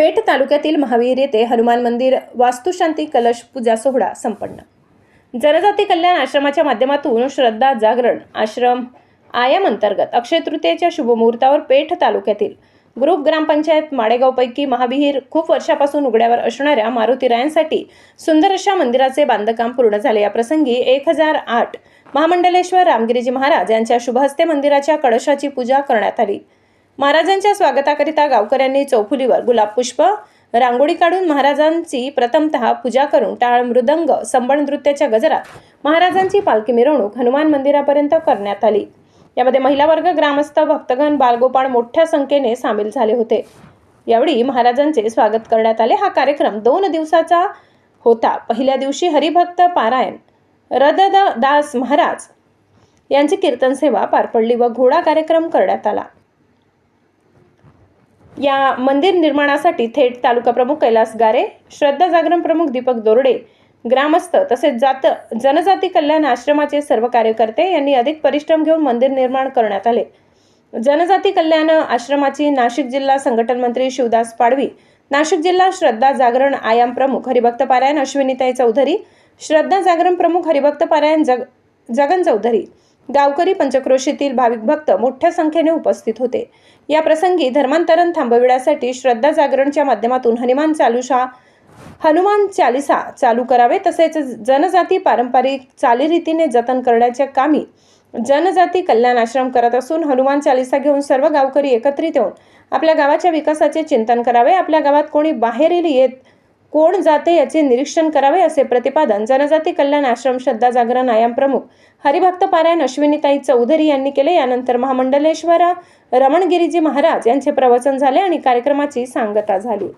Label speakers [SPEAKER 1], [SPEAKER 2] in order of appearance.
[SPEAKER 1] पेठ तालुक्यातील महावीर येथे हनुमान मंदिर वास्तुशांती कलश पूजा सोहळा संपन्न. जनजाती कल्याण आश्रमाच्या माध्यमातून श्रद्धा जागरण आश्रम आयाम अंतर्गत अक्षय तृतीयेच्या शुभमुहूर्तावर पेठ तालुक्यातील ग्रुप ग्रामपंचायत माडेगावपैकी महाविहीर खूप वर्षापासून उघड्यावर असणाऱ्या मारुती मारुतीरायांसाठी सुंदर अशा मंदिराचे बांधकाम पूर्ण झाले. या प्रसंगी एक हजार आठ महामंडलेश्वर रामगिरीजी महाराज यांच्या शुभहस्ते मंदिराच्या कळशाची पूजा करण्यात आली. महाराजांच्या स्वागताकरिता गावकऱ्यांनी चौफुलीवर गुलाब पुष्प रांगोळी काढून महाराजांची प्रथमतः पूजा करून टाळ मृदंग संबण नृत्याच्या गजरात महाराजांची पालखी मिरवणूक हनुमान मंदिरापर्यंत करण्यात आली. यामध्ये महिला वर्ग ग्रामस्थ भक्तगण बालगोपाळ मोठ्या संख्येने सामील झाले होते. यावेळी महाराजांचे स्वागत करण्यात आले. हा कार्यक्रम दोन दिवसाचा होता. पहिल्या दिवशी हरिभक्त पारायण. रदद दास महाराज यांची कीर्तन सेवा पार पडली व घोडा कार्यक्रम करण्यात आला. या मंदिर निर्माणासाठी थेट तालुका प्रमुख कैलास गारे श्रद्धा जागरण प्रमुख दीपक दोरडे ग्रामस्थ तसेच जात जनजाती कल्याण आश्रमाचे सर्व कार्यकर्ते यांनी अधिक परिश्रम घेऊन मंदिर निर्माण करण्यात आले. जनजाती कल्याण आश्रमाची नाशिक जिल्हा संघटन मंत्री शिवदास पाडवी नाशिक जिल्हा श्रद्धा जागरण आयाम प्रमुख हरिभक्त पारायण अश्विनीताई चौधरी श्रद्धा जागरण प्रमुख हरिभक्त पारायण जग जगन चौधरी गावकरी पंचक्रोशीतील भाविक भक्त मोठ्या संख्येने उपस्थित होते. या प्रसंगी धर्मांतरण थांबविण्यासाठी श्रद्धा जागरणच्या माध्यमातून हनुमान चालुशा हनुमान चालिसा चालू करावे तसेच जनजाती पारंपरिक चालीरीतीने जतन करण्याच्या कामी जनजाती कल्याण आश्रम करत असून हनुमान चालिसा घेऊन सर्व गावकरी एकत्रित येऊन आपल्या गावाच्या विकासाचे चिंतन करावे. आपल्या गावात कोणी बाहेरील येत कोण जाते याचे निरीक्षण करावे असे प्रतिपादन जनजाती कल्याण आश्रम श्रद्धा जागरण आयाम प्रमुख हरिभक्त पारायण अश्विनीताई चौधरी यांनी केले. यानंतर महामंडलेश्वर रमणगिरीजी महाराज यांचे प्रवचन झाले आणि कार्यक्रमाची सांगता झाली.